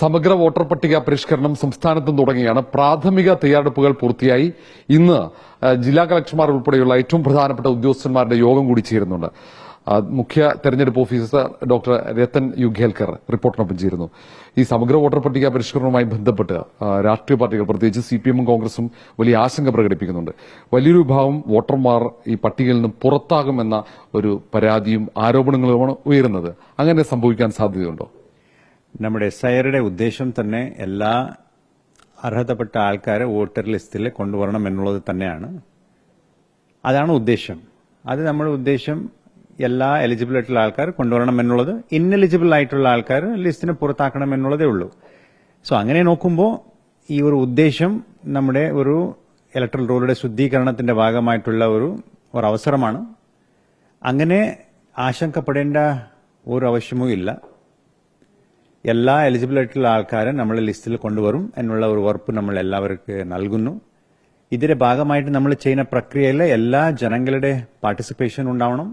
സമഗ്ര വോട്ടർ പട്ടിക പരിഷ്കരണം സംസ്ഥാനത്തും തുടങ്ങിയാണ്. പ്രാഥമിക തയ്യാറെടുപ്പുകൾ പൂർത്തിയായി. ഇന്ന് ജില്ലാ കളക്ടർമാർ ഉൾപ്പെടെയുള്ള ഏറ്റവും പ്രധാനപ്പെട്ട ഉദ്യോഗസ്ഥന്മാരുടെ യോഗം കൂടി ചേരുന്നുണ്ട്. മുഖ്യ തെരഞ്ഞെടുപ്പ് ഓഫീസർ ഡോക്ടർ രത്തൻ യുഗേൽക്കർ റിപ്പോർട്ടിനൊപ്പം ചേരുന്നു. ഈ സമഗ്ര വോട്ടർ പട്ടിക പരിഷ്കരണവുമായി ബന്ധപ്പെട്ട് രാഷ്ട്രീയ പാർട്ടികൾ പ്രത്യേകിച്ച് സി പി എമ്മും കോൺഗ്രസും വലിയ ആശങ്ക പ്രകടിപ്പിക്കുന്നുണ്ട്. വലിയൊരു വിഭാഗം വോട്ടർമാർ ഈ പട്ടികയിൽ നിന്ന് പുറത്താകുമെന്ന ഒരു പരാതിയും ആരോപണങ്ങളുമാണ് ഉയരുന്നത്. അങ്ങനെ സംഭവിക്കാൻ സാധ്യതയുണ്ടോ? നമ്മുടെ എസ് ഐയുടെ ഉദ്ദേശം തന്നെ എല്ലാ അർഹതപ്പെട്ട ആൾക്കാരെ വോട്ടർ ലിസ്റ്റിൽ കൊണ്ടുവരണം എന്നുള്ളത് തന്നെയാണ്. അതാണ് ഉദ്ദേശം. അത് നമ്മുടെ ഉദ്ദേശം എല്ലാ എലിജിബിൾ ആയിട്ടുള്ള ആൾക്കാർ കൊണ്ടുവരണം എന്നുള്ളത് ഇന്നെലിജിബിൾ ആയിട്ടുള്ള ആൾക്കാർ ലിസ്റ്റിന് പുറത്താക്കണം എന്നുള്ളതേ ഉള്ളൂ. സോ അങ്ങനെ നോക്കുമ്പോൾ ഈ ഒരു ഉദ്ദേശം നമ്മുടെ ഒരു ഇലക്ട്രൽ റോളുടെ ശുദ്ധീകരണത്തിന്റെ ഭാഗമായിട്ടുള്ള ഒരു ഒരു അവസരമാണ്. അങ്ങനെ ആശങ്കപ്പെടേണ്ട ഒരു ആവശ്യമോ ഇല്ല. എല്ലാ എലിജിബിൾ ആയിട്ടുള്ള ആൾക്കാരെ നമ്മൾ ലിസ്റ്റിൽ കൊണ്ടുവരും എന്നുള്ള ഒരു ഉറപ്പ് നമ്മൾ എല്ലാവർക്കും നൽകുന്നു. ഇതിന്റെ ഭാഗമായിട്ട് നമ്മൾ ചെയ്യുന്ന പ്രക്രിയയിൽ എല്ലാ ജനങ്ങളുടെ പാർട്ടിസിപ്പേഷൻ ഉണ്ടാവണം.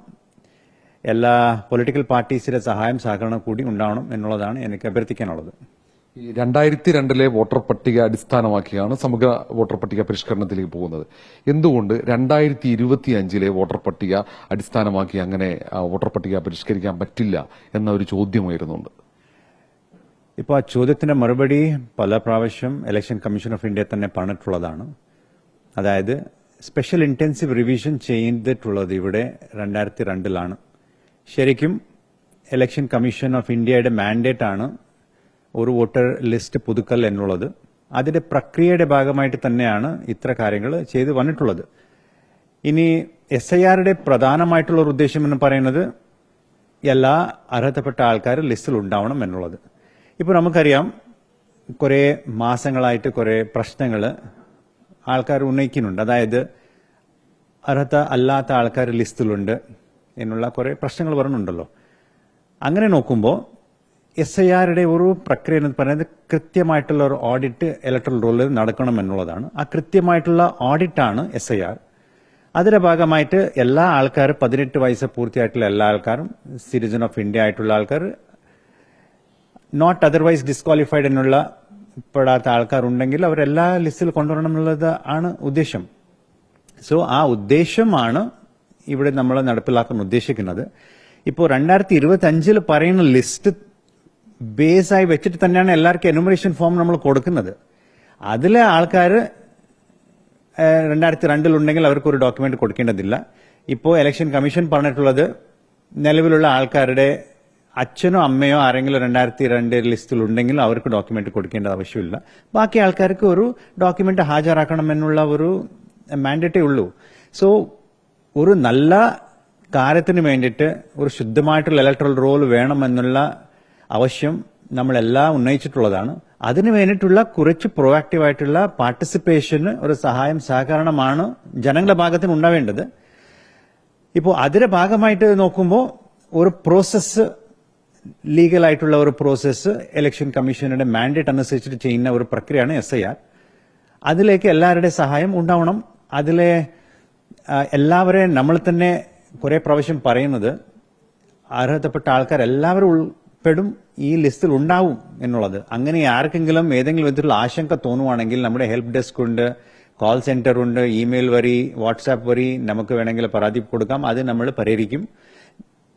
എല്ലാ പൊളിറ്റിക്കൽ പാർട്ടീസിന്റെ സഹായം സഹകരണം കൂടി ഉണ്ടാവണം എന്നുള്ളതാണ് എനിക്ക് അഭ്യർത്ഥിക്കാനുള്ളത്. ഈ രണ്ടായിരത്തി രണ്ടിലെ വോട്ടർ പട്ടിക അടിസ്ഥാനമാക്കിയാണ് സമഗ്ര വോട്ടർ പട്ടിക പരിഷ്കരണത്തിലേക്ക് പോകുന്നത്. എന്തുകൊണ്ട് രണ്ടായിരത്തി ഇരുപത്തി അഞ്ചിലെ വോട്ടർ പട്ടിക അടിസ്ഥാനമാക്കി അങ്ങനെ വോട്ടർ പട്ടിക പരിഷ്കരിക്കാൻ പറ്റില്ല എന്ന ഒരു ചോദ്യം ഉയരുന്നുണ്ട്? ഇപ്പോൾ ആ ചോദ്യത്തിന്റെ മറുപടി പല പ്രാവശ്യം ഇലക്ഷൻ കമ്മീഷൻ ഓഫ് ഇന്ത്യ തന്നെ പറഞ്ഞിട്ടുള്ളതാണ്. അതായത് സ്പെഷ്യൽ ഇന്റൻസീവ് റിവിഷൻ ചെയ്തിട്ടുള്ളത് ഇവിടെ രണ്ടായിരത്തി രണ്ടിലാണ് ശരിക്കും ഇലക്ഷൻ കമ്മീഷൻ ഓഫ് ഇന്ത്യയുടെ മാൻഡേറ്റ് ആണ് ഒരു വോട്ടർ ലിസ്റ്റ് പുതുക്കൽ എന്നുള്ളത്. അതിന്റെ പ്രക്രിയയുടെ ഭാഗമായിട്ട് തന്നെയാണ് ഇത്ര കാര്യങ്ങൾ ചെയ്തു വന്നിട്ടുള്ളത്. ഇനി എസ് ഐ ആറുടെ പ്രധാനമായിട്ടുള്ള ഒരു ഉദ്ദേശം എന്ന് പറയുന്നത് എല്ലാ അർഹതപ്പെട്ട ആൾക്കാർ ലിസ്റ്റിൽ ഉണ്ടാവണം എന്നുള്ളത്. ഇപ്പോൾ നമുക്കറിയാം കുറേ മാസങ്ങളായിട്ട് കുറേ പ്രശ്നങ്ങൾ ആൾക്കാർ ഉന്നയിക്കുന്നുണ്ട്. അതായത് അർഹത അല്ലാത്ത ആൾക്കാർ ലിസ്റ്റിലുണ്ട് എന്നുള്ള കുറേ പ്രശ്നങ്ങൾ പറഞ്ഞുണ്ടല്ലോ. അങ്ങനെ നോക്കുമ്പോൾ എസ് ഐ ആറുടെ ഒരു പ്രക്രിയ എന്ന് പറയുന്നത് കൃത്യമായിട്ടുള്ള ഒരു ഓഡിറ്റ് ഇലക്ട്രൽ റോളിൽ നടക്കണം എന്നുള്ളതാണ്. ആ കൃത്യമായിട്ടുള്ള ഓഡിറ്റാണ് എസ് ഐ ആർ. അതിന്റെ ഭാഗമായിട്ട് എല്ലാ ആൾക്കാരും പതിനെട്ട് വയസ്സ് പൂർത്തിയായിട്ടുള്ള എല്ലാ ആൾക്കാരും സിറ്റിസൺ ഓഫ് ഇന്ത്യ ആയിട്ടുള്ള ആൾക്കാർ നോട്ട് അതർവൈസ് ഡിസ്ക്വാളിഫൈഡ് എന്നുള്ള പെടാത്ത ആൾക്കാരുണ്ടെങ്കിൽ അവരെല്ലാ ലിസ്റ്റിൽ കൊണ്ടുവരണം എന്നുള്ളത് ആണ് ഉദ്ദേശം. സോ ആ ഉദ്ദേശമാണ് ഇവിടെ നമ്മൾ നടപ്പിലാക്കാൻ ഉദ്ദേശിക്കുന്നത്. ഇപ്പോൾ രണ്ടായിരത്തി ഇരുപത്തി അഞ്ചിൽ പറയുന്ന ലിസ്റ്റ് ബേസ് ആയി വെച്ചിട്ട് തന്നെയാണ് എല്ലാവർക്കും എനുമറേഷൻ ഫോം നമ്മൾ കൊടുക്കുന്നത്. അതിലെ ആൾക്കാർ രണ്ടായിരത്തി രണ്ടിലുണ്ടെങ്കിൽ അവർക്ക് ഒരു ഡോക്യുമെന്റ് കൊടുക്കേണ്ടതില്ല. ഇപ്പോൾ ഇലക്ഷൻ കമ്മീഷൻ പറഞ്ഞിട്ടുള്ളത് നിലവിലുള്ള ആൾക്കാരുടെ അച്ഛനോ അമ്മയോ ആരെങ്കിലും രണ്ടായിരത്തി രണ്ട് ലിസ്റ്റിൽ ഉണ്ടെങ്കിൽ അവർക്ക് ഡോക്യുമെന്റ് കൊടുക്കേണ്ട ആവശ്യമില്ല. ബാക്കി ആൾക്കാർക്ക് ഒരു ഡോക്യുമെന്റ് ഹാജരാക്കണമെന്നുള്ള ഒരു മാൻഡേറ്റേ ഉള്ളൂ. സോ ഒരു നല്ല കാര്യത്തിന് വേണ്ടിയിട്ട് ഒരു ശുദ്ധമായിട്ടുള്ള ഇലക്ട്രൽ റോൾ വേണമെന്നുള്ള ആവശ്യം നമ്മളെല്ലാം ഉന്നയിച്ചിട്ടുള്ളതാണ്. അതിനു വേണ്ടിയിട്ടുള്ള കുറച്ച് പ്രൊവാക്റ്റീവായിട്ടുള്ള പാർട്ടിസിപ്പേഷന് ഒരു സഹായം സഹകരണമാണ് ജനങ്ങളുടെ ഭാഗത്തിന് ഉണ്ടാവേണ്ടത്. ഇപ്പോൾ അതിന്റെ ഭാഗമായിട്ട് നോക്കുമ്പോൾ ഒരു പ്രോസസ്സ് ലീഗലായിട്ടുള്ള ഒരു പ്രോസസ്സ് ഇലക്ഷൻ കമ്മീഷനുടെ മാൻഡേറ്റ് അനുസരിച്ചിട്ട് ചെയ്യുന്ന ഒരു പ്രക്രിയയാണ് എസ് ഐ ആർ. അതിലേക്ക് എല്ലാവരുടെയും സഹായം ഉണ്ടാവണം. അതിലെ എല്ലാവരെ എല്ലാവരെയും നമ്മൾ തന്നെ കുറെ പ്രാവശ്യം പറയുന്നത് അർഹതപ്പെട്ട ആൾക്കാർ എല്ലാവരും ഉൾപ്പെടും ഈ ലിസ്റ്റിൽ ഉണ്ടാവും എന്നുള്ളത്. അങ്ങനെ ആർക്കെങ്കിലും ഏതെങ്കിലും വിധത്തിലുള്ള ആശങ്ക തോന്നുവാണെങ്കിൽ നമ്മുടെ ഹെൽപ്പ് ഡെസ്ക് ഉണ്ട് കോൾ സെന്റർ ഉണ്ട് ഇമെയിൽ വരി വാട്സാപ്പ് വരി നമുക്ക് വേണമെങ്കിൽ പരാതി കൊടുക്കാം. അത് നമ്മൾ പരിഹരിക്കും.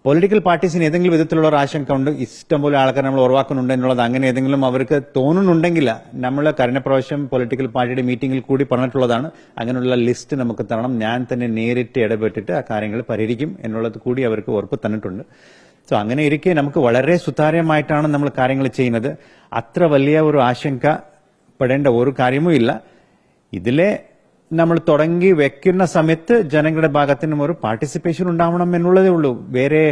പൊളിറ്റിക്കൽ പാർട്ടീസിന് ഏതെങ്കിലും വിധത്തിലുള്ള ഒരു ആശങ്ക ഉണ്ട് ഇഷ്ടംപോലെ ആൾക്കാർ നമ്മൾ ഉറവാക്കുന്നുണ്ട് എന്നുള്ളത് അങ്ങനെ ഏതെങ്കിലും അവർക്ക് തോന്നുന്നുണ്ടെങ്കിൽ നമ്മൾ കഴിഞ്ഞ പ്രാവശ്യം പൊളിറ്റിക്കൽ പാർട്ടിയുടെ മീറ്റിംഗിൽ കൂടി പറഞ്ഞിട്ടുള്ളതാണ്. അങ്ങനെയുള്ള ലിസ്റ്റ് നമുക്ക് തരണം. ഞാൻ തന്നെ നേരിട്ട് ഇടപെട്ടിട്ട് ആ കാര്യങ്ങൾ പരിഹരിക്കും എന്നുള്ളത് കൂടി അവർക്ക് ഉറപ്പ് തന്നിട്ടുണ്ട്. സോ അങ്ങനെ ഇരിക്കെ നമുക്ക് വളരെ സുതാര്യമായിട്ടാണ് നമ്മൾ കാര്യങ്ങൾ ചെയ്യുന്നത്. അത്ര വലിയ ഒരു ആശങ്ക പെടേണ്ട ഒരു കാര്യവും ഇല്ല ഇതിലെ നമ്മൾ തുടങ്ങി വെക്കുന്ന സമയത്ത് ജനങ്ങളുടെ ഭാഗത്തിനും ഒരു പാർട്ടിസിപ്പേഷൻ ഉണ്ടാവണം എന്നുള്ളതേ ഉള്ളൂ. വേറെ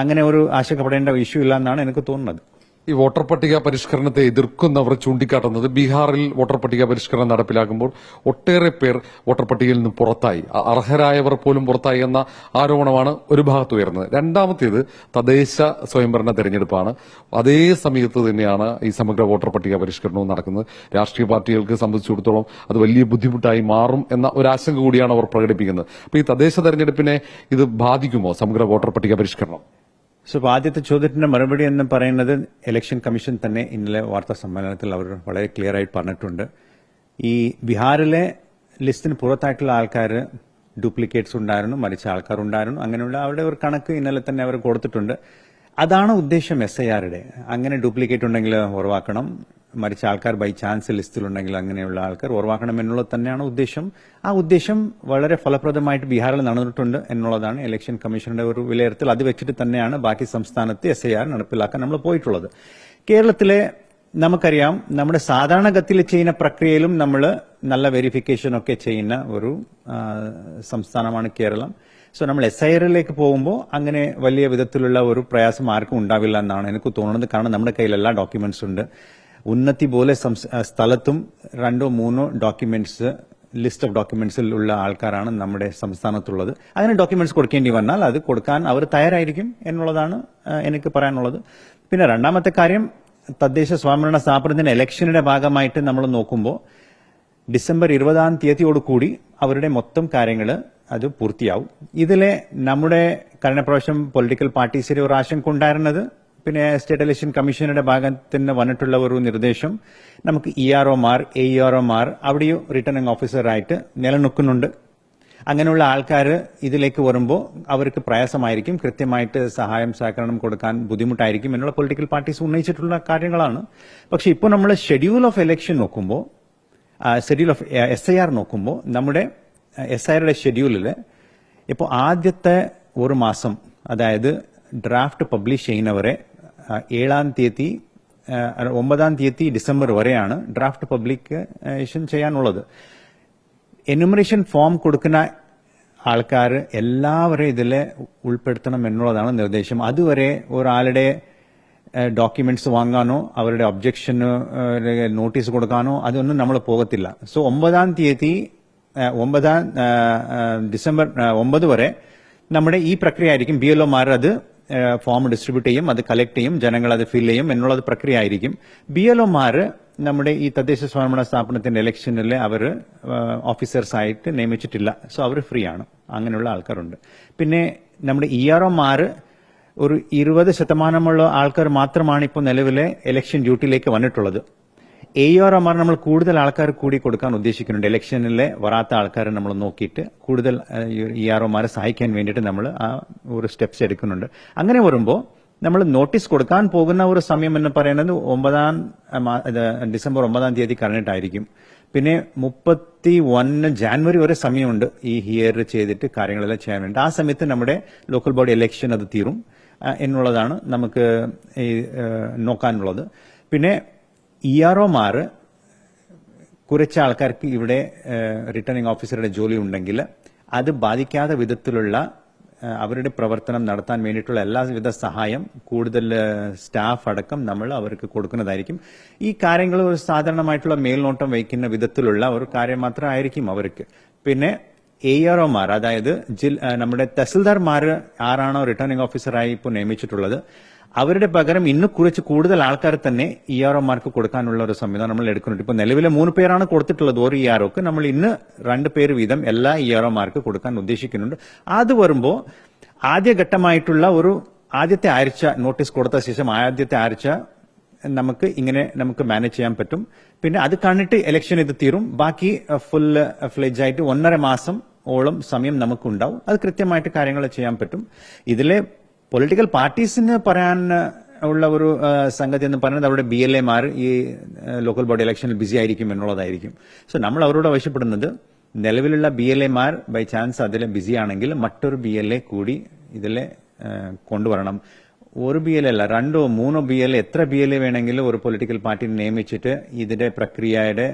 അങ്ങനെ ഒരു ആശങ്കപ്പെടേണ്ട ഇഷ്യൂ ഇല്ല എന്നാണ് എനിക്ക് തോന്നുന്നത്. ഈ വോട്ടർ പട്ടിക പരിഷ്കരണത്തെ എതിർക്കുന്നവർ ചൂണ്ടിക്കാട്ടുന്നത് ബീഹാറിൽ വോട്ടർ പട്ടിക പരിഷ്കരണം നടപ്പിലാക്കുമ്പോൾ ഒട്ടേറെ പേർ വോട്ടർ പട്ടികയിൽ നിന്ന് പുറത്തായി. അർഹരായവർ പോലും പുറത്തായി എന്ന ആരോപണമാണ് ഒരു ഭാഗത്ത് ഉയർന്നത്. രണ്ടാമത്തേത് തദ്ദേശ സ്വയംഭരണ തെരഞ്ഞെടുപ്പാണ്. അതേ സമയത്ത് തന്നെയാണ് ഈ സമഗ്ര വോട്ടർ പട്ടിക പരിഷ്കരണവും നടക്കുന്നത്. രാഷ്ട്രീയ പാർട്ടികൾക്ക് സംബന്ധിച്ചിടത്തോളം അത് വലിയ ബുദ്ധിമുട്ടായി മാറും എന്ന ഒരു ആശങ്ക കൂടിയാണ് അവർ പ്രകടിപ്പിക്കുന്നത്. അപ്പോൾ ഈ തദ്ദേശ തെരഞ്ഞെടുപ്പിനെ ഇത് ബാധിക്കുമോ സമഗ്ര വോട്ടർ പട്ടിക പരിഷ്കരണം? സോ ആദ്യത്തെ ചോദ്യത്തിന്റെ മറുപടി എന്ന് പറയുന്നത് ഇലക്ഷൻ കമ്മീഷൻ തന്നെ ഇന്നലെ വാർത്താ സമ്മേളനത്തിൽ അവർ വളരെ ക്ലിയർ ആയിട്ട് പറഞ്ഞിട്ടുണ്ട്. ഈ ബീഹാറിലെ ലിസ്റ്റിന് പുറത്തായിട്ടുള്ള ആൾക്കാർ ഡ്യൂപ്ലിക്കേറ്റ്സ് ഉണ്ടായിരുന്നു മരിച്ച ആൾക്കാർ ഉണ്ടായിരുന്നു. അങ്ങനെയുള്ള അവരുടെ ഒരു കണക്ക് ഇന്നലെ തന്നെ അവർ കൊടുത്തിട്ടുണ്ട്. അതാണ് ഉദ്ദേശം എസ് ഐ ആറുടെ അങ്ങനെ ഡ്യൂപ്ലിക്കേറ്റ് ഉണ്ടെങ്കിൽ ഉറവാക്കണം. മരിച്ച ആൾക്കാർ ബൈ ചാൻസ് ലിസ്റ്റിലുണ്ടെങ്കിൽ അങ്ങനെയുള്ള ആൾക്കാർ ഉറവാക്കണം എന്നുള്ളത് തന്നെയാണ് ഉദ്ദേശം. ആ ഉദ്ദേശം വളരെ ഫലപ്രദമായിട്ട് ബീഹാറിൽ നടന്നിട്ടുണ്ട് എന്നുള്ളതാണ് ഇലക്ഷൻ കമ്മീഷന്റെ ഒരു വിലയിരുത്തൽ. അത് വെച്ചിട്ട് തന്നെയാണ് ബാക്കി സംസ്ഥാനത്ത് എസ് ഐ ആർ നടപ്പിലാക്കാൻ നമ്മൾ പോയിട്ടുള്ളത്. കേരളത്തിലെ നമുക്കറിയാം നമ്മുടെ സാധാരണഗതിയിൽ ചെയ്യുന്ന പ്രക്രിയയിലും നമ്മൾ നല്ല വെരിഫിക്കേഷനൊക്കെ ചെയ്യുന്ന ഒരു സംസ്ഥാനമാണ് കേരളം. സോ നമ്മൾ എസ് ഐ ആറിലേക്ക് പോകുമ്പോൾ അങ്ങനെ വലിയ വിധത്തിലുള്ള ഒരു പ്രയാസം ആർക്കും ഉണ്ടാവില്ല എന്നാണ് എനിക്ക് തോന്നുന്നത്. കാരണം നമ്മുടെ കയ്യിൽ എല്ലാ ഡോക്യുമെന്റ്സ് ഉണ്ട്. ഉന്നതി പോലെ സ്ഥലത്തും രണ്ടോ മൂന്നോ ഡോക്യുമെന്റ്സ് ലിസ്റ്റ് ഓഫ് ഡോക്യുമെന്റ്സിൽ ഉള്ള ആൾക്കാരാണ് നമ്മുടെ സംസ്ഥാനത്തുള്ളത്. അങ്ങനെ ഡോക്യുമെന്റ്സ് കൊടുക്കേണ്ടി വന്നാൽ അത് കൊടുക്കാൻ അവർ തയ്യാറായിരിക്കും എന്നുള്ളതാണ് എനിക്ക് പറയാനുള്ളത്. പിന്നെ രണ്ടാമത്തെ കാര്യം തദ്ദേശ സ്വയംഭരണ സ്ഥാപനത്തിന്റെ ഇലക്ഷനുടെ ഭാഗമായിട്ട് നമ്മൾ നോക്കുമ്പോൾ ഡിസംബർ ഇരുപതാം തീയതിയോടുകൂടി അവരുടെ മൊത്തം കാര്യങ്ങൾ അത് പൂർത്തിയാവും. ഇതിലെ നമ്മുടെ കഴിഞ്ഞ പ്രാവശ്യം പൊളിറ്റിക്കൽ പാർട്ടീസിന് ഒരു ആശങ്ക ഉണ്ടായിരുന്നത് പിന്നെ സ്റ്റേറ്റ് ഇലക്ഷൻ കമ്മീഷനുടെ ഭാഗത്തിന് വന്നിട്ടുള്ള ഒരു നിർദ്ദേശം. നമുക്ക് ഇ ആർ ഒമാർ എ ആർ ഒമാർ അവിടെയും റിട്ടേണിംഗ് ഓഫീസറായിട്ട് നിലനിൽക്കുന്നുണ്ട്. അങ്ങനെയുള്ള ആൾക്കാർ ഇതിലേക്ക് വരുമ്പോൾ അവർക്ക് പ്രയാസമായിരിക്കും. കൃത്യമായിട്ട് സഹായം സഹകരണം കൊടുക്കാൻ ബുദ്ധിമുട്ടായിരിക്കും എന്നുള്ള പൊളിറ്റിക്കൽ പാർട്ടീസ് ഉന്നയിച്ചിട്ടുള്ള കാര്യങ്ങളാണ്. പക്ഷെ ഇപ്പോൾ നമ്മൾ ഷെഡ്യൂൾ ഓഫ് എലക്ഷൻ നോക്കുമ്പോൾ schedule of S I R നോക്കുമ്പോൾ നമ്മുടെ എസ് ഐ ആറുടെ ഷെഡ്യൂളിൽ ഇപ്പോൾ ആദ്യത്തെ ഒരു മാസം അതായത് ഡ്രാഫ്റ്റ് പബ്ലിഷ് ചെയ്യുന്നവരെ ഏഴാം തീയതി ഒമ്പതാം തീയതി ഡിസംബർ വരെയാണ് ഡ്രാഫ്റ്റ് പബ്ലിക്കേഷൻ ചെയ്യാനുള്ളത്. എനുമറേഷൻ ഫോം കൊടുക്കുന്ന ആൾക്കാർ എല്ലാവരെയും ഇതിൽ ഉൾപ്പെടുത്തണം എന്നുള്ളതാണ് നിർദ്ദേശം. അതുവരെ ഒരാളുടെ ഡോക്യുമെന്റ്സ് വാങ്ങാനോ അവരുടെ ഒബ്ജക്ഷന് നോട്ടീസ് കൊടുക്കാനോ അതൊന്നും നമ്മൾ പോകത്തില്ല. സോ ഒമ്പതാം തീയതി ഒമ്പതാം ഡിസംബർ ഒമ്പത് വരെ നമ്മുടെ ഈ പ്രക്രിയ ആയിരിക്കും. ബി എൽ ഒമാർ അത് ഫോം ഡിസ്ട്രിബ്യൂട്ട് ചെയ്യും അത് കളക്ട് ചെയ്യും ജനങ്ങൾ അത് ഫിൽ ചെയ്യും എന്നുള്ളത് പ്രക്രിയ ആയിരിക്കും. ബി എൽ ഒമാർ നമ്മുടെ ഈ തദ്ദേശ സ്വയംഭരണ സ്ഥാപനത്തിന്റെ ഇലക്ഷനിൽ അവർ ഓഫീസേഴ്സ് ആയിട്ട് നിയമിച്ചിട്ടില്ല. സോ അവർ ഫ്രീ ആണ്. അങ്ങനെയുള്ള ആൾക്കാരുണ്ട്. പിന്നെ നമ്മുടെ ഇ ആർ ഒമാർ ഒരു ഇരുപത് ശതമാനമുള്ള ആൾക്കാർ മാത്രമാണ് ഇപ്പോൾ നിലവിലെ ഇലക്ഷൻ ഡ്യൂട്ടിയിലേക്ക് വന്നിട്ടുള്ളത്. എ ആർ ഒമാർ നമ്മൾ കൂടുതൽ ആൾക്കാർ കൂടി കൊടുക്കാൻ ഉദ്ദേശിക്കുന്നുണ്ട്. ഇലക്ഷനിലെ വരാത്ത ആൾക്കാരെ നമ്മൾ നോക്കിയിട്ട് കൂടുതൽ ഇ ആർ ഒമാരെ സഹായിക്കാൻ വേണ്ടിയിട്ട് നമ്മൾ ആ ഒരു സ്റ്റെപ്സ് എടുക്കുന്നുണ്ട്. അങ്ങനെ വരുമ്പോൾ നമ്മൾ നോട്ടീസ് കൊടുക്കാൻ പോകുന്ന ഒരു സമയം എന്ന് പറയുന്നത് ഒമ്പതാം ഡിസംബർ ഒമ്പതാം തീയതി കഴിഞ്ഞിട്ടായിരിക്കും. പിന്നെ മുപ്പത്തി ഒന്ന് ജാനുവരി വരെ സമയമുണ്ട് ഈ ഹിയർ ചെയ്തിട്ട് കാര്യങ്ങളെല്ലാം ചെയ്യാൻ വേണ്ടി ആ സമയത്ത് നമ്മുടെ ലോക്കൽ ബോഡി ഇലക്ഷൻ അത് തീരും എന്നുള്ളതാണ് നമുക്ക് നോക്കാനുള്ളത്. പിന്നെ ഇ ആർ ഒമാർ കുറച്ച് ആൾക്കാർക്ക് ഇവിടെ റിട്ടേണിംഗ് ഓഫീസറുടെ ജോലി ഉണ്ടെങ്കിൽ അത് ബാധിക്കാത്ത വിധത്തിലുള്ള അവരുടെ പ്രവർത്തനം നടത്താൻ വേണ്ടിയിട്ടുള്ള എല്ലാവിധ സഹായം കൂടുതൽ സ്റ്റാഫ് അടക്കം നമ്മൾ അവർക്ക് കൊടുക്കുന്നതായിരിക്കും. ഈ കാര്യങ്ങൾ ഒരു സാധാരണമായിട്ടുള്ള മേൽനോട്ടം വഹിക്കുന്ന വിധത്തിലുള്ള ഒരു കാര്യം മാത്രമായിരിക്കും അവർക്ക്. പിന്നെ എ ആർ ഒമാർ അതായത് നമ്മുടെ തഹസിൽദാർമാർ ആരാണോ റിട്ടേണിംഗ് ഓഫീസറായി ഇപ്പോൾ നിയമിച്ചിട്ടുള്ളത് അവരുടെ പകരം ഇന്ന് കുറച്ച് കൂടുതൽ ആൾക്കാരെ തന്നെ ഇ ആർ ഒമാർക്ക് കൊടുക്കാനുള്ള ഒരു സംവിധാനം നമ്മൾ എടുക്കുന്നുണ്ട്. ഇപ്പൊ നിലവിലെ മൂന്ന് പേരാണ് കൊടുത്തിട്ടുള്ളത്. ഒരു ഇ ആർ ഒക്ക് നമ്മൾ ഇന്ന് രണ്ട് പേര് വീതം എല്ലാ ഇ ആർ ഒമാർക്ക് കൊടുക്കാൻ ഉദ്ദേശിക്കുന്നുണ്ട്. അത് വരുമ്പോൾ ആദ്യഘട്ടമായിട്ടുള്ള ഒരു ആദ്യത്തെ ആഴ്ച നോട്ടീസ് കൊടുത്ത ശേഷം ആദ്യത്തെ ആഴ്ച നമുക്ക് ഇങ്ങനെ നമുക്ക് മാനേജ് ചെയ്യാൻ പറ്റും. പിന്നെ അത് കണ്ടിട്ട് ഇലക്ഷൻ ഇത് തീരും. ബാക്കി ഫുൾ ഫ്ലെജ് ആയിട്ട് ഒന്നര മാസം ഓളം സമയം നമുക്കുണ്ടാവും. അത് കൃത്യമായിട്ട് കാര്യങ്ങൾ ചെയ്യാൻ പറ്റും. ഇതിലെ പൊളിറ്റിക്കൽ പാർട്ടീസിന് പറയാൻ ഉള്ള ഒരു സംഗതി എന്ന് പറയുന്നത് അവരുടെ ബി എൽ എമാർ ഈ ലോക്കൽ ബോഡി ഇലക്ഷനിൽ ബിസി ആയിരിക്കും എന്നുള്ളതായിരിക്കും. സോ നമ്മൾ അവരോട് ആവശ്യപ്പെടുന്നത് നിലവിലുള്ള ബി എൽ എമാർ ബൈ ചാൻസ് അതിൽ ബിസി ആണെങ്കിൽ മറ്റൊരു ബി എൽ എ കൂടി ഇതിൽ കൊണ്ടുവരണം. ഒരു ബി എൽ അല്ല രണ്ടോ മൂന്നോ ബി എൽ എത്ര ബി എൽ എ വേണമെങ്കിലും ഒരു പൊളിറ്റിക്കൽ പാർട്ടി നിയമിച്ചിട്ട് ഇതിന്റെ പ്രക്രിയയുടെ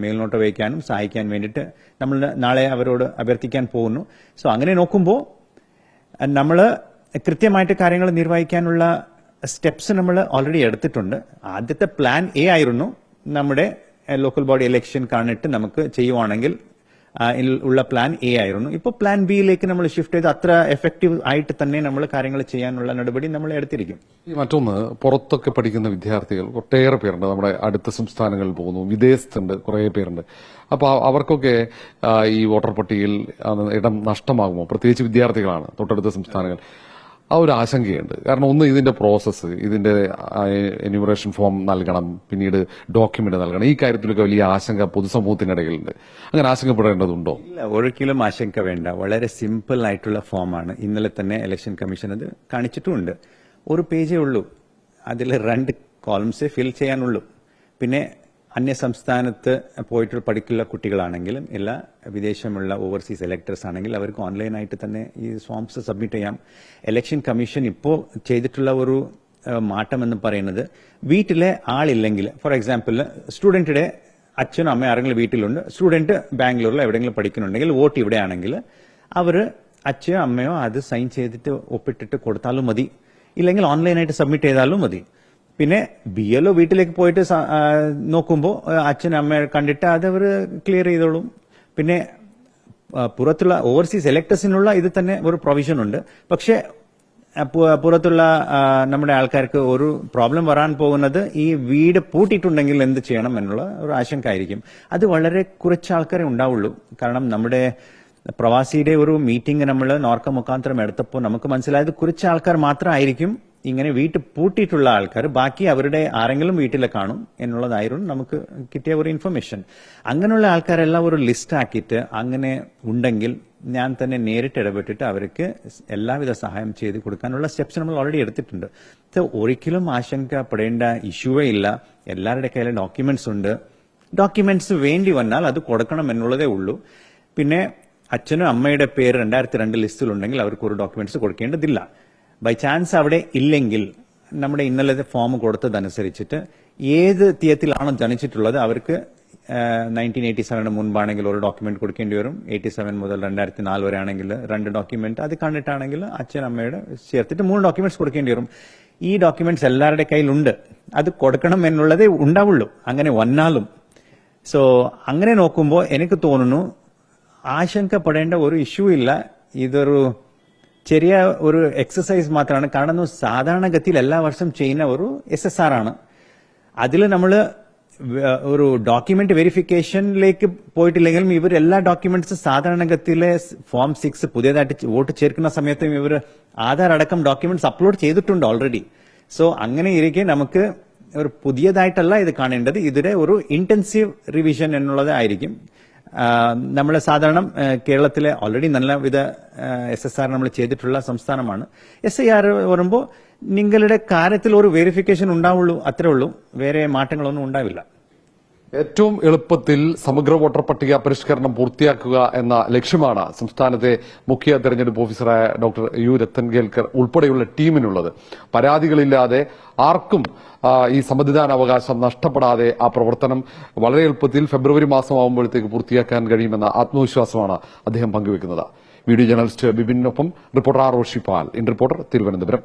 മേൽനോട്ട് വയ്ക്കാനും സഹായിക്കാൻ വേണ്ടിയിട്ട് നമ്മൾ നാളെ അവരോട് അഭ്യർത്ഥിക്കാൻ പോകുന്നു. സോ അങ്ങനെ നോക്കുമ്പോൾ നമ്മൾ കൃത്യമായിട്ട് കാര്യങ്ങൾ നിർവഹിക്കാനുള്ള സ്റ്റെപ്സ് നമ്മൾ ഓൾറെഡി എടുത്തിട്ടുണ്ട്. ആദ്യത്തെ പ്ലാൻ എ ആയിരുന്നു നമ്മുടെ ലോക്കൽ ബോഡി ഇലക്ഷൻ കാണിട്ട് നമുക്ക് ചെയ്യുവാണെങ്കിൽ ഉള്ള പ്ലാൻ എ ആയിരുന്നു. ഇപ്പോൾ പ്ലാൻ ബിയിലേക്ക് നമ്മൾ ഷിഫ്റ്റ് ചെയ്ത് അത്ര എഫക്റ്റീവ് ആയിട്ട് തന്നെ നമ്മൾ കാര്യങ്ങൾ ചെയ്യാനുള്ള നടപടി നമ്മൾ എടുത്തിരിക്കും. മറ്റൊന്ന് പുറത്തൊക്കെ പഠിക്കുന്ന വിദ്യാർത്ഥികൾ ഒട്ടേറെ പേരുണ്ട്. നമ്മുടെ അടുത്ത സംസ്ഥാനങ്ങളിൽ പോകുന്നു വിദേശത്തുണ്ട് കുറേ പേരുണ്ട്. അപ്പൊ അവർക്കൊക്കെ ഈ വോട്ടർ പട്ടികയിൽ ഇടം നഷ്ടമാകുമോ? പ്രത്യേകിച്ച് വിദ്യാർത്ഥികളാണ് തൊട്ടടുത്ത സംസ്ഥാനങ്ങൾ. ആ ഒരു ആശങ്കയുണ്ട്. കാരണം ഒന്ന് ഇതിന്റെ പ്രോസസ്സ് ഇതിന്റെ എന്യൂമറേഷൻ ഫോം നൽകണം പിന്നീട് ഡോക്യുമെന്റ് നൽകണം. ഈ കാര്യത്തിലൊക്കെ വലിയ ആശങ്ക പൊതുസമൂഹത്തിനിടയിലുണ്ട്. അങ്ങനെ ആശങ്കപ്പെടേണ്ടതുണ്ടോ? ഇല്ല ഒരിക്കലും ആശങ്ക വേണ്ട. വളരെ സിമ്പിൾ ആയിട്ടുള്ള ഫോമാണ് ഇന്നലെ തന്നെ ഇലക്ഷൻ കമ്മീഷൻ അത് കാണിച്ചിട്ടുമുണ്ട്. ഒരു പേജേ ഉള്ളൂ. അതിൽ രണ്ട് കോളംസ് ഫിൽ ചെയ്യാനുള്ളൂ. പിന്നെ അന്യ സംസ്ഥാനത്ത് പോയിട്ട് പഠിക്കുള്ള കുട്ടികളാണെങ്കിലും എല്ലാ വിദേശമുള്ള ഓവർസീസ് ഇലക്ടേഴ്സ് ആണെങ്കിൽ അവർക്ക് ഓൺലൈനായിട്ട് തന്നെ ഈ ഫോംസ് സബ്മിറ്റ് ചെയ്യാം. ഇലക്ഷൻ കമ്മീഷൻ ഇപ്പോൾ ചെയ്തിട്ടുള്ള ഒരു മാറ്റം എന്ന് പറയുന്നത് വീട്ടിലെ ആളില്ലെങ്കിൽ ഫോർ എക്സാമ്പിൾ സ്റ്റുഡന്റിടെ അച്ഛനും അമ്മയും ആരെങ്കിലും വീട്ടിലുണ്ട് സ്റ്റുഡന്റ് ബാംഗ്ലൂരിൽ എവിടെയെങ്കിലും പഠിക്കുന്നുണ്ടെങ്കിൽ വോട്ട് ഇവിടെയാണെങ്കിൽ അവർ അച്ഛയോ അമ്മയോ അത് സൈൻ ചെയ്തിട്ട് ഒപ്പിട്ടിട്ട് കൊടുത്താലും മതി. ഇല്ലെങ്കിൽ ഓൺലൈനായിട്ട് സബ്മിറ്റ് ചെയ്താലും മതി. പിന്നെ ബി എൽ വീട്ടിലേക്ക് പോയിട്ട് നോക്കുമ്പോൾ അച്ഛൻ അമ്മ കണ്ടിട്ട് അത് അവർ ക്ലിയർ ചെയ്തോളും. പിന്നെ പുറത്തുള്ള ഓവർസീസ് എലക്ടേഴ്സിനുള്ള ഇത് തന്നെ ഒരു പ്രൊവിഷൻ ഉണ്ട്. പക്ഷേ പുറത്തുള്ള നമ്മുടെ ആൾക്കാർക്ക് ഒരു പ്രോബ്ലം വരാൻ പോകുന്നത് ഈ വീട് പൂട്ടിയിട്ടുണ്ടെങ്കിൽ എന്ത് ചെയ്യണം എന്നുള്ള ഒരു ആശങ്ക ആയിരിക്കും അത് വളരെ കുറച്ച് ആൾക്കാരെ ഉണ്ടാവുള്ളൂ. കാരണം നമ്മുടെ പ്രവാസിയുടെ ഒരു മീറ്റിംഗ് നമ്മൾ നോർക്ക മുഖാന്തരം എടുത്തപ്പോൾ നമുക്ക് മനസ്സിലായത് കുറച്ച് ആൾക്കാർ മാത്രമായിരിക്കും ഇങ്ങനെ വീട്ടിൽ പൂട്ടിയിട്ടുള്ള ആൾക്കാർ ബാക്കി അവരുടെ ആരെങ്കിലും വീട്ടിലെ കാണും എന്നുള്ളതായിരുന്നു നമുക്ക് കിട്ടിയ ഒരു ഇൻഫർമേഷൻ അങ്ങനെയുള്ള ആൾക്കാരെല്ലാം ഒരു ലിസ്റ്റ് ആക്കിയിട്ട് അങ്ങനെ ഉണ്ടെങ്കിൽ ഞാൻ തന്നെ നേരിട്ട് ഇടപെട്ടിട്ട് അവർക്ക് എല്ലാവിധ സഹായം ചെയ്ത് കൊടുക്കാനുള്ള സ്റ്റെപ്സ് നമ്മൾ ഓൾറെഡി എടുത്തിട്ടുണ്ട്. ഒരിക്കലും ആശങ്കപ്പെടേണ്ട ഇഷ്യൂവേ ഇല്ല. എല്ലാവരുടെ കയ്യിൽ ഡോക്യുമെന്റ്സ് ഉണ്ട്. ഡോക്യുമെന്റ്സ് വേണ്ടി വന്നാൽ അത് കൊടുക്കണം എന്നുള്ളതേ ഉള്ളൂ. പിന്നെ അച്ഛനും അമ്മയുടെ പേര് രണ്ടായിരത്തി രണ്ട് ലിസ്റ്റിലുണ്ടെങ്കിൽ അവർക്ക് ഒരു ഡോക്യുമെന്റ്സ് കൊടുക്കേണ്ടതില്ല. ബൈ ചാൻസ് അവിടെ ഇല്ലെങ്കിൽ നമ്മുടെ ഇന്നലത്തെ ഫോം കൊടുത്തതനുസരിച്ചിട്ട് ഏത് തീയത്തിലാണോ ജനിച്ചിട്ടുള്ളത് അവർക്ക് നയന്റീൻ എയ്റ്റി സെവന് മുൻപാണെങ്കിൽ ഒരു ഡോക്യുമെന്റ് കൊടുക്കേണ്ടി വരും. എയ്റ്റി സെവൻ മുതൽ രണ്ടായിരത്തി നാല് വരെ ആണെങ്കിൽ രണ്ട് ഡോക്യുമെന്റ് അത് കണ്ടിട്ടാണെങ്കിൽ അച്ഛൻ അമ്മയുടെ ചേർത്തിട്ട് മൂന്ന് ഡോക്യുമെന്റ്സ് കൊടുക്കേണ്ടി വരും. ഈ ഡോക്യുമെന്റ്സ് എല്ലാവരുടെ കയ്യിലുണ്ട്. അത് കൊടുക്കണം എന്നുള്ളതേ ഉണ്ടാവുള്ളൂ. അങ്ങനെ വന്നാലും. സോ അങ്ങനെ നോക്കുമ്പോൾ എനിക്ക് തോന്നുന്നു ആശങ്കപ്പെടേണ്ട ഒരു ഇഷ്യൂ ഇല്ല. ഇതൊരു ചെറിയ ഒരു എക്സസൈസ് മാത്രമാണ്. കാരണം സാധാരണഗതിയിൽ എല്ലാ വർഷം ചെയ്യുന്ന ഒരു എസ് എസ് ആർ ആണ്. അതിൽ നമ്മൾ ഒരു ഡോക്യുമെന്റ് വെരിഫിക്കേഷനിലേക്ക് പോയിട്ടില്ലെങ്കിലും ഇവർ എല്ലാ ഡോക്യുമെന്റ്സ് സാധാരണഗതിയിലെ ഫോം സിക്സ് പുതിയതായിട്ട് വോട്ട് ചേർക്കുന്ന സമയത്തും ഇവർ ആധാർ അടക്കം ഡോക്യുമെന്റ്സ് അപ്ലോഡ് ചെയ്തിട്ടുണ്ട് ഓൾറെഡി സോ അങ്ങനെ ഇരിക്കെ നമുക്ക് ഒരു പുതിയതായിട്ടല്ല ഇത് കാണേണ്ടത്. ഇതിന്റെ ഒരു ഇന്റൻസീവ് റിവിഷൻ എന്നുള്ളത് ആയിരിക്കും നമ്മൾ സാധാരണ കേരളത്തിലെ ഓൾറെഡി നല്ലവിധ എസ് എസ് ആർ നമ്മൾ ചെയ്തിട്ടുള്ള സംസ്ഥാനമാണ്. എസ് ഐ ആർ വരുമ്പോൾ നിങ്ങളുടെ കാര്യത്തിൽ ഒരു വെരിഫിക്കേഷൻ ഉണ്ടാവുള്ളൂ അത്രേ ഉള്ളൂ. വേറെ മാറ്റങ്ങളൊന്നും ഉണ്ടാവില്ല. ഏറ്റവും എളുപ്പത്തിൽ സമഗ്ര വോട്ടർ പട്ടിക പരിഷ്കരണം പൂർത്തിയാക്കുക എന്ന ലക്ഷ്യമാണ് സംസ്ഥാനത്തെ മുഖ്യ തെരഞ്ഞെടുപ്പ് ഓഫീസറായ ഡോക്ടർ യു രത്തൻ കേൽക്കർ ഉൾപ്പെടെയുള്ള ടീമിനുള്ളത്. പരാതികളില്ലാതെ ആർക്കും ഈ സമ്മതിദാനാവകാശം നഷ്ടപ്പെടാതെ ആ പ്രവർത്തനം വളരെ എളുപ്പത്തിൽ ഫെബ്രുവരി മാസമാകുമ്പോഴത്തേക്ക് പൂർത്തിയാക്കാൻ കഴിയുമെന്ന ആത്മവിശ്വാസമാണ് അദ്ദേഹം പങ്കുവെക്കുന്നത്. Video journalist ബിബിനൊപ്പം reporter R Roshi Pal in reporter Thiruvananthapuram.